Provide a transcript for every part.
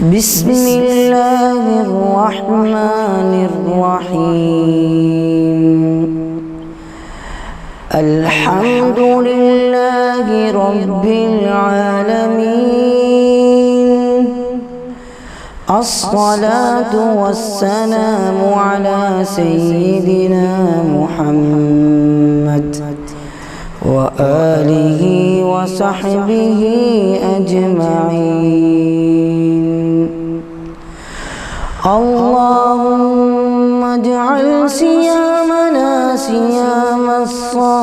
بسم الله الرحمن الرحيم. الحمد لله رب العالمين. الصلاة والسلام على سيدنا محمد وآله وصحبه أجمعين. اللهم اجعل صيامنا صيام الصائمين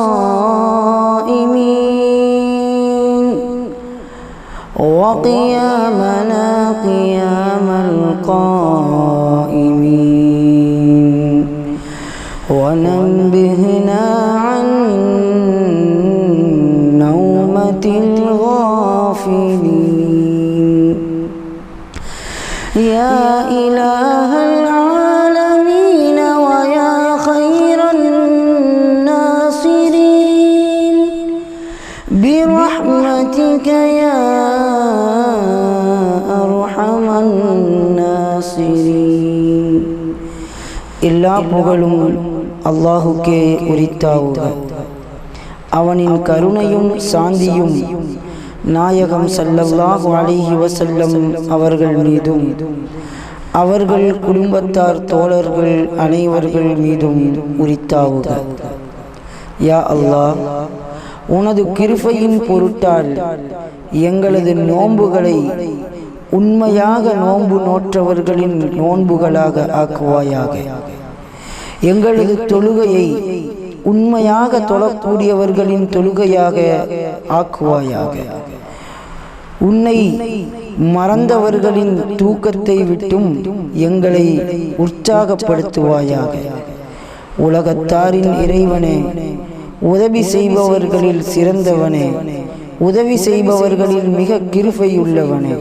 وقيامنا قيام القائمين ونبهنا عن نومة الغافلين. يا إله برحمتك يا أرحم الناصرين எல்லா புகழும் அல்லாஹுக்கே உரித்தாவுக அவனின் கருணையும் சாந்தியும் நாயகம் ஸல்லல்லாஹு அலைஹி வஸல்லம் அவர்கள் மீதும் அவர்கள் குடும்பத்தார் தோழர்கள் அனைவர்கள் மீதும் உரித்தாவுக யா அல்லாஹ் உனது கிருபையின் பொருட்டால் எங்களது நோன்புகளை உண்மையாக நோன்பு நோற்றவர்களின் நோன்புகளாக ஆக்குவாயாக. எங்களது தொழுகையை உண்மையாக தொழக்கூடியவர்களின் தொழுகையாக ஆக்குவாயாக. உன்னை மறந்தவர்களின் தூக்கத்தை விட்டும் எங்களை உற்சாகப்படுத்துவாயாக. உலகத்தாரின் இறைவனே உதவி செய்பவர்களில் சிறந்தவனே. உதவி செய்பவர்களில் மிக கிருபை உள்ளவனே